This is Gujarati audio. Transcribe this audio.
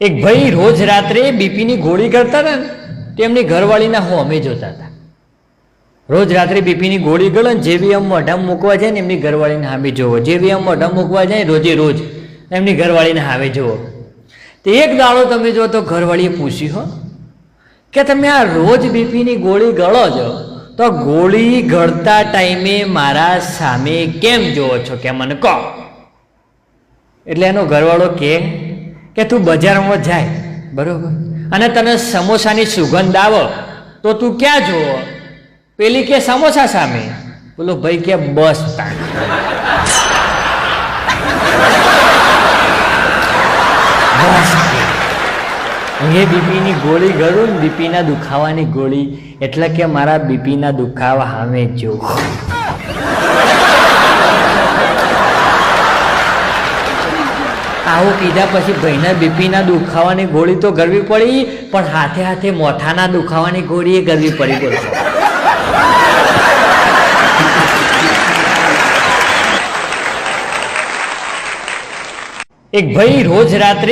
એક ભાઈ રોજ રાત્રે બીપીની ગોળી કરતા હતા ને, તેમની ઘરવાળીના હું અમે જોતા હતા. રોજ રાત્રે બીપીની ગોળી ગળો ને જેવી આમ મોઢામાં મૂકવા જાય ને એમની ઘરવાળીને સામે જોવો. જેવી આમ મોઢામાં મૂકવા જાય રોજે રોજ એમની ઘરવાળીને સામે જોવો. તો એક દાડો તમે જો તો ઘરવાળીએ પૂછ્યું, હો, કે તમે આ રોજ બીપીની ગોળી ગળો છો? તો ગોળી ગળતા ટાઈમે મારા સામે કેમ જોવો છો? કે મને કહો. એટલે એનો ઘરવાળો કે કે તું બજારમાં જાય. બરોબર. અને તને સમોસાની સુગંધ આવે તો તું ક્યાં જુઓ? પેલી કે સમોસા સામે? બોલો ભાઈ કે બસ તાણ. બસ એ બીપીની ગોળી ગળું ને બીપીના દુખાવાની ગોળી એટલે કે મારા બીપીના દુખાવા સામે જોવો આવું કીધા પછી ભાઈના બીપીના દુખાવાની ગોળી તો ગરવી પડી, પણ હાથે હાથે મોઠાના દુખાવાની ગોળી એ ગરવી પડી બોલો એક ભાઈ રોજ રાત્રે